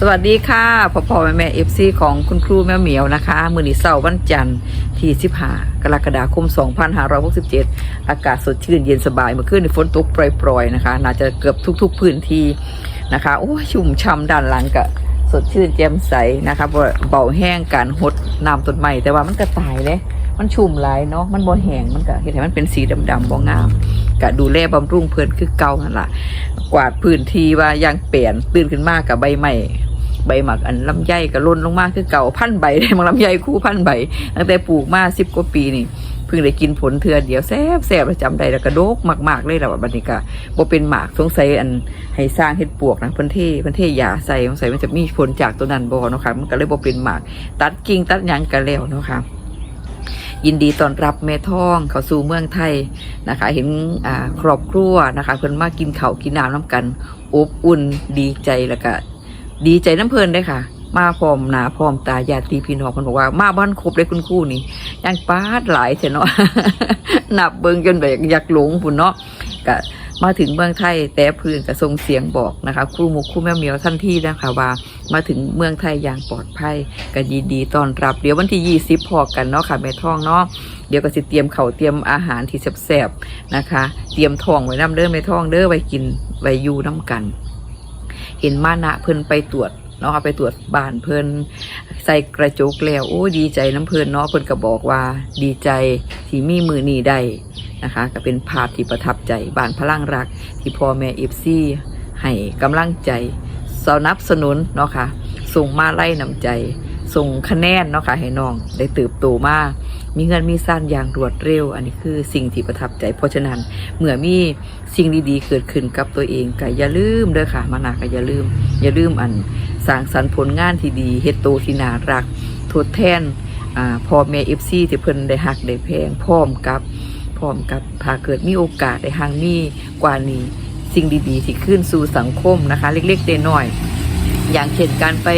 สวัสดีค่ะพ่อพ่อแม่แม่เอฟซีของคุณครูแม่เหมียวนะคะ มือนีเสาร์วันจันทร์ที่15กรกฎาคม 2567 อากาศสดชื่นเย็นสบายเมื่อคืนฝนตกปล่อยๆนะคะ น่าจะเกือบทุก ๆ พื้นที่นะคะโอ้ยชุ่มช่ำด้านหลังก็สดชื่นแจ่มใสนะคะเบาแห้งการหดน้ำต้นไม้แต่ว่ามันก็ตายเลยมันชุ่มหลายเนาะมันบ่แห้งมันก็เห็นให้มันเป็นสีดำๆบ่งามก็ดูแลบำรุงเพิ่นคือเก่านั่นล่ะกวาดพื้นที่ว่ายังเปลี่ยนตื่นขึ้นมากกับใบใหม่ ใบหมักอันลำไยก็ล่นลงมาคือเก่าพันใบได้มังลำไยคู่พันใบตั้งแต่ปลูกมาสิบกว่าปีนี่เพิ่งได้กินผลเทือเดียวแซ่บแซ่บประจำได้แล้วกระโดกมากๆเลยแหละว่าบัดนี้ก็บ่เป็นหมากสงสัยอันให้สร้างเฮ็ดปวกนะเพิ่นเทเพิ่นเทยาใส่สงสัยมันจะมีผลจากตัวนั้นบ่เนาะค่ะมันก็เลยบ่เป็นหมากตัดกิ่งตัดหยังกันแล้วเนาะค่ะยินดีต้อนรับแม่ท่องเข้าสู่เมืองไทยนะคะ เห็นครอบครัวนะคะ เพิ่นมากินเขากินน้ำน้ำกันอบอุ่นดีใจแล้วก็ ดีใจน้ำเพลินได้ค่ะ มาพร้อมหนาพร้อมตาญาติพี่น้องเพิ่นบอกว่า มาบ้านครบเลยคุณครู่นี่ยังปาดหลายเถอะเนาะนับเบิ่งจนแบบอยากหลงพุ่นเนาะก็มาถึงเมืองไทยแต่พื้นก็ส่งเสียงบอกนะคะครูมุกครูแม่เมียวท่านที่นะคะว่า มาถึงเมืองไทยอย่างปลอดภัยก็ยินดีต้อนรับ เดี๋ยววันที่20พอกันเนาะค่ะแม่ท้องเนาะเดี๋ยวก็สิเตรียมเขาเตรียมอาหารที่แซ่บๆนะคะ เตรียมทองไว้น้ำเด้อแม่ท้องเด้อไว้กินไว้อยู่น้ำกัน เห็นมานะเพิ่นไปตรวจเนาะค่ะไปตรวจบ้านเพิ่นใส่กระจกแล้วโอ้ดีใจน้ำเพิ่นเนาะเพิ่นก็บอกว่าดีใจที่มีมือนีได้นะคะก็เป็นภาพที่ประทับใจบ้านพลังรัก ที่พ่อแม่เอฟซีให้กำลังใจสนับสนุนเนาะค่ะส่งมาไล่นำใจส่งคะแนนเนาะค่ะให้น้องได้เติบโตมาก มีเงินมีสั้นอย่างรวดเร็ว อันนี้คือสิ่งที่ประทับใจ เพราะฉะนั้นเมื่อมีสิ่งดีๆเกิดขึ้นกับตัวเองก็อย่าลืมเด้อค่ะมานาก็อย่าลืม อย่าลืมอันสร้างสรรค์ผลงานที่ดีเฮ็ดโตที่น่ารักทดแทนอ่าพ่อแม่เอฟซีที่เพิ่นได้หักได้แพงพร้อมกับพร้อมกับถ้าเกิดมีโอกาสได้หังมีกว่านี้สิ่งดีๆ ที่ขึ้นสู่สังคมนะคะ เล็กๆน้อย อย่างเช่นการไป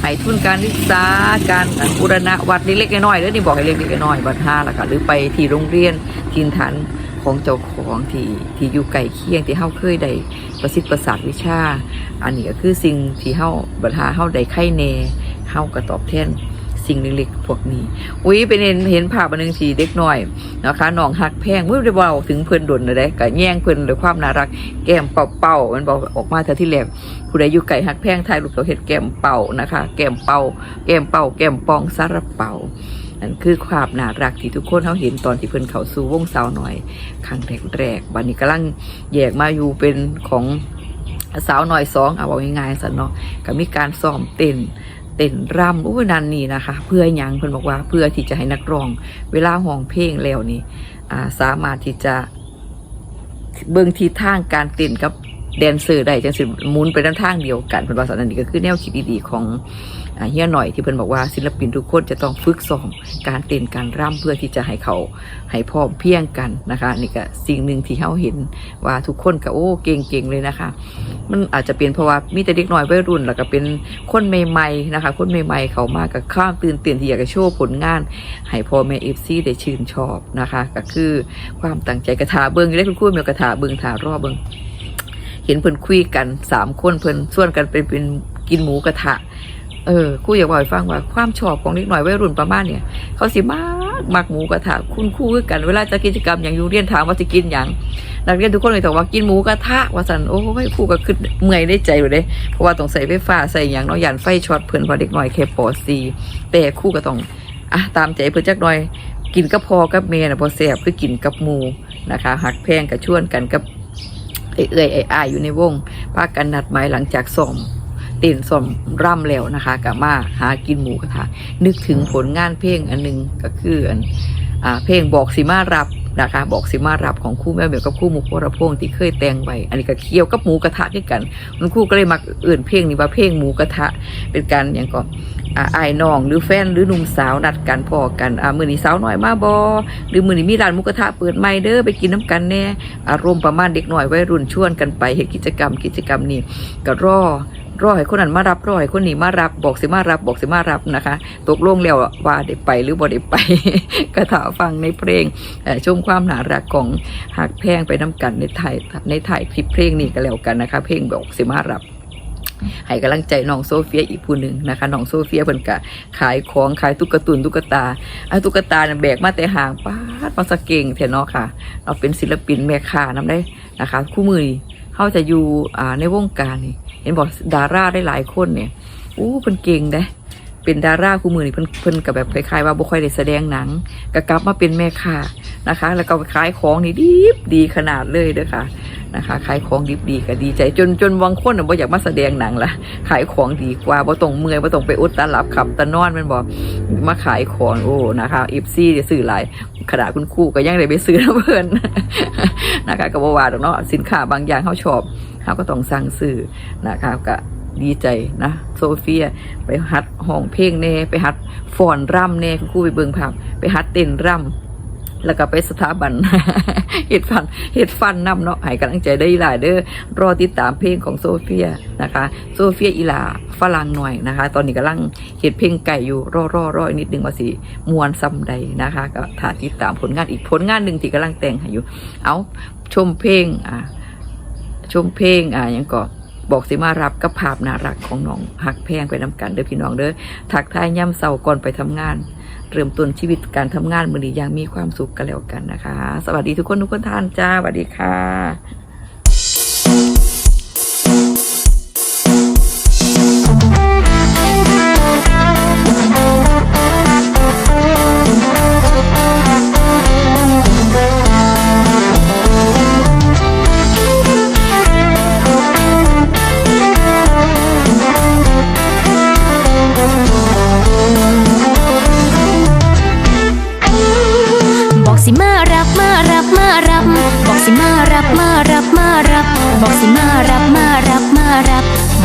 ให้ทุนการศึกษาการบูรณะวัดเล็กๆน้อยๆแล้วนี่บอกให้เล็กๆน้อยๆวัดห้าละค่ะหรือไปที่โรงเรียนทินฐานของเจ้าของที่ที่อยู่ไกลเคียงที่เฮาเคยได้ประสิทธิ์ประสาทวิชา อันนี้ก็คือสิ่งที่เฮาบัดหาเฮาได้ไข่แน่เฮาก็ตอบแทน สิ่งเล็กๆพวกนี้ อุ้ยเป็นเห็นเห็นภาพอันหนึงที่เด็กน้อยนะคะน้องหักแพงเมื่อได้เบาถึงเพิ่อนดนเลยได้ก็แย่งเพิ่อนด้วยความน่ารัก แก้มเป่าๆมันบอกออกมาเท่าที่แรกผู้ใดอยู่ไก่หักแพงไทยลูกเขาเห็ดแก้มเป่านะคะ แก้มเป่า แก้มเป่า แก้มปองสารเป่านั่นคือความน่ารักที่ทุกคนเขาเห็นตอนที่เพิ่นเขาสู่วงสาวหน่อยครั้งแรกๆบัดนี้กำลังแยกมาอยู่เป็นของสาวหน่อยสองเอาบอกง่ายๆสันเนาะก็มีการซ้อมเต้น เต้นรำอุ้ยนันนี่นะคะ เพื่อยังเพิ่นบอกว่าเพื่อที่จะให้นักร้อง เวลาห้องเพลงแล้วนี่สามารถที่จะเบื้องทิศทางการเต้นกับ แดนเซอร์ได้จังสิมุนไปด้านทางเดียวกันเพิ่นว่าสันนันนี่ก็คือแนวคิดดีๆของเฮียหน่อยที่เพิ่นบอกว่าศิลปินทุกคนจะต้องฝึกซ้อมการเต้นการร่ำเพื่อที่จะให้เขาให้พร้อมเพียงกันนะคะนี่ก็สิ่งหนึ่งที่เขาเห็นว่าทุกคนก็โอ้เก่งๆเลยนะคะ มันอาจจะเป็นเพราะว่ามีแต่เด็กน้อยวัยรุ่นแล้วก็เป็นคนใหม่ๆนะคะคนใหม่ๆเขามากกับข้ามตื่นเต้นที่อยากจะโชว์ผลงานให้พ่อแม่เอฟซีได้ชื่นชอบนะคะ ก็คือความตั้งใจกระถาเบิ้งได้คุณครูเมียกระถาเบิงถารอบเบิง เห็นเพิ่นคุยกันสามคนเพิ่นส่วนกันเป็นเป็นกินหมูกระทะ เออครูอยากบอกให้ฟังว่าความชอบของเด็กหน่อยวัยรุ่นประมาณเนี่ย เขาสิมากมักหมูกระทะคุณคู่กันเวลาจะกิจกรรมอย่างอยู่เรียนถามว่าจะกินอย่างนักเรียนทุกคนเลยตอบว่ากินหมูกระทะว่าสันโอ้ยครูก็ขึ้นเมื่อยได้ใจอยู่เลยเพราะว่าต้องใส่ไฟฟ้าใส่อย่างน้อยยันไฟช็อตเพิ่นพอเด็กหน่อยแค่ปอซีแต่ครูก็ต้องอะตามใจเพิ่นจักหน่อยกินกับพอกับเมย์นะพอแสบคือกินกับหมูนะคะหักแพงกับชวนกันกับ ไอเอ้ยไออายอยู่ในวงพากันนัดหมายหลังจากส่อมเต้นสอมร่ำแล้วนะคะกับมาหากินหมูกระทะนึกถึงผลงานเพลงอันหนึงก็คืออันอ่าเพลงบอกสิมารับนะคะบอกสิมารับของคู่แม่เบียวกับคู่หมูโคระพงที่เคยแต่งไว้อันนี้ก็เกี่ยวกับหมูกระทะด้วยกันมันคู่ก็เลยมักเอื่นเพลงนี้ว่าเพลงหมูกระทะเป็นการอย่างก่อน อ่าไอ้ายน้องหรือแฟนหรือหนุ่มสาวนัดกันพอกันอ่ามือนี้สาวหน่อยมาบอหรือมือนี้มีร้านมุกระทะเปิดใหม่เด้อไปกินน้ำกันแน่อารมณ์ประมาณเด็กหน่อยวัยรุ่นชวนกันไปเฮ็ดกิจกรรมกิจกรรมนี้ก็รอรอให้คนนั้นมารับรอให้คนนี้มารับบอกสิมารับบอกสิมารับนะคะ ตกลงแล้วว่าได้ไปหรือบ่ได้ไปก็ถาฟังในเพลงเอ่อชมความหนารักของหักแพงไปน้ำกันในถ่ายในถ่ายคลิปเพลงนี้ก็แล้วกันนะคะ เพลงบอกสิมารับ ให้กำลังใจน้องโซเฟียอีกผู้หนึ่งนะคะน้องโซเฟียเพิ่นกะขายของขายตุ๊กตุนตุ๊กตาไอ้ตุ๊กตาเนี่ยแบกมาแต่ห่างป้าดมาสะเก่งเถอะเนาะค่ะ เราเป็นศิลปินแม่ค้านำได้นะคะ คู่มือเขาจะอยู่อ่าในวงการนี่เห็นบอกดาราได้หลายคนเนี่ยอู้เพิ่นเก่งได้ เป็นดาราคู่มือนี่เพิ่นเพิ่นกับแบบคล้ายๆว่าบ่ค่อยได้แสดงหนังก็กลับมาเป็นแม่ค้านะคะ แล้วก็ขายของนี่ดีดีขนาดเลยเด้อค่ะนะคะ ขายของดีดีก็ดีใจ จนจนบางคนน่ะบ่อยากมาแสดงหนังละขายของดีกว่าบ่ต้องเมื่อยบ่ต้องไปอดตาหลับขับตานอนมันบอกมาขายของโอ้นะคะอีฟซี่ซื้อหลายขนาดคุณครูก็ยังได้ไปซื้อนะเพิ่นนะคะก็บ่ว่าดอกเนาะสินค้าบางอย่างเฮาชอบเฮาก็ต้องสั่งซื้อนะคะก็ ดีใจนะโซเฟียไปหัดห้องเพลงเน่ไปหัดฟ้อนร่ำเน่คุณครูไปเบิ่งภาพไปหัดเต้นร่ำแล้วก็ไปสถาบันเห็ดฟันเห็ดฟันนำเนาะให้กำลังใจได้หลายเด้อรอติดตามเพลงของโซเฟียนะคะ โซเฟียอีลาฝรั่งหน่อยนะคะ ตอนนี้กำลังเห็ดเพลงไก่อยู่รอรอรออีกนิดนึงว่าสิมวนซ้ำใดนะคะ ก็ถ้าติดตามผลงานอีกผลงานหนึ่งที่กำลังแต่งให้อยู่ เอาชมเพลงอ่าชมเพลงอ่ายังก็ บอกสิมารับกับภาพน่ารักของน้องหักแพงไปนำกันเด้อพี่น้องเด้อทักทายย่ำเสาก่อนไปทำงาน เริ่มต้นชีวิตการทำงานมือนี้อย่างมีความสุขกันแล้วกันนะคะ สวัสดีทุกคนทุกคนท่านจ้าสวัสดีค่ะ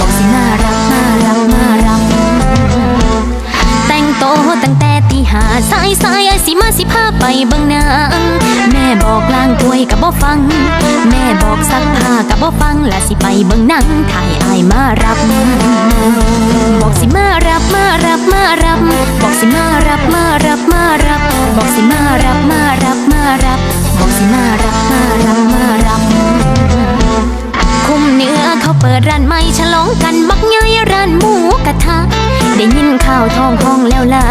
บอกสิมารับมารับมารับแต่งโตตั้งแต่ตีหาสายสายไอ้สิมาสิพาไปบิ่งนางแม่บอกล้างถ้วยกับบ่ฟัง แม่บอกซักผ้ากับบ่ฟังและสิไปบิ่งนังถ่ายอายมารับ บอกสิมารับมารับมารับ บอกสิมารับมารับมารับ บอกสิมารับมารับมารับ บอกสิมา ได้ยินข่าวทองห้องแล้วล่ะ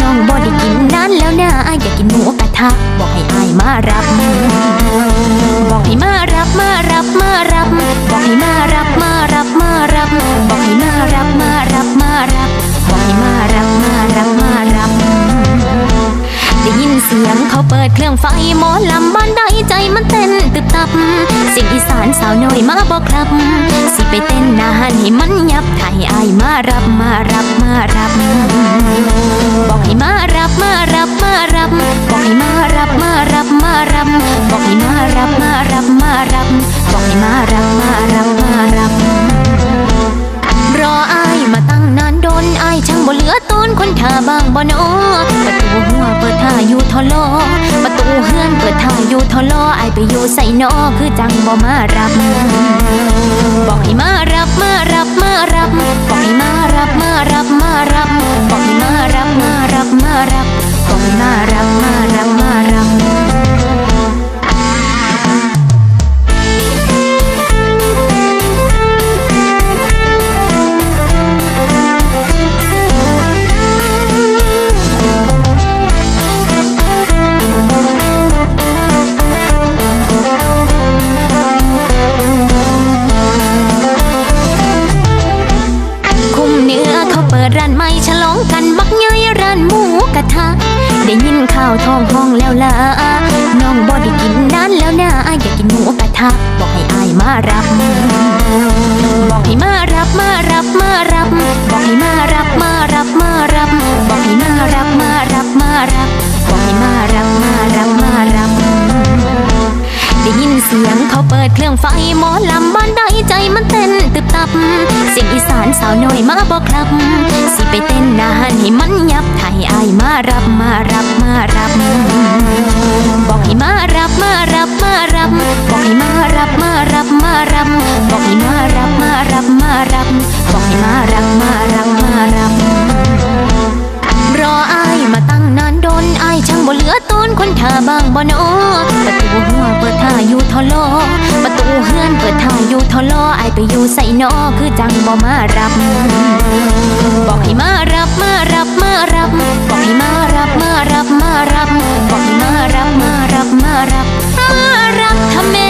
น้องบ่ได้กินนานแล้วนะอยากกินหมูกระทะบอกให้อายมารับ บอกให้มารับมารับมารับ บอกให้มารับมารับมารับบอกให้มารับมารับมารับบอกให้มารับมารับมารับได้ยินเสียงเขาเปิดเครื่องไฟหมอลำบ้านใดใจมันเต้นตึบตับ เสียงอีสานสาวน้อยมาบอกครับ สิไปเต้น รับมารับมารับ บอกให้มารับมารับมารับ บอกให้มารับมารับมารับ บอกให้มารับมารับมารับ บอกให้มารับมารับมารับ รออายมาตั้งนานโดนอายช่างบ่เหลือต้นคนท่าบางบ่นอประตูหัวเปิดท่าอยู่ทอลอ ประตูเฮือนเปิดท่าอยู่ทอลออายไปอยู่ใส่นอคือจังบ่มารับ บอกให้มารับมารับมารับ บอกให้มารับมารับมารับ บอกให้มารับมารับมารับบอกให้มารับมารับมารับ เปิดร้านใหม่ฉลองกันบักใหญ่ร้านหมูกระทะ ได้ยินข่าวทองห้องแล้วล่ะน้องบ่ได้กินนานแล้วนะอยากกินหมูกระทะ บอกให้อายมารับ บอกให้มารับมารับมารับ บอกให้มารับมารับมารับ บอกให้มารับมารับมารับบอกให้มารับมารับมารับได้ยินเสียงเขาเปิดเครื่องไฟหมอลำบ้านใดใจมันเต้นตึบตับ เสียงอีสานสาวน้อยมาบอกครับ ไปเต้นนานให้มันยับถ่ายอายมารับมารับมารับ บอกให้มารับมา อยู่ใส่นอคือจังบ่มารับ บอกให้มารับมารับมารับ บอกให้มารับมารับมารับ บอกให้มารับมารับมารับมารับทำแม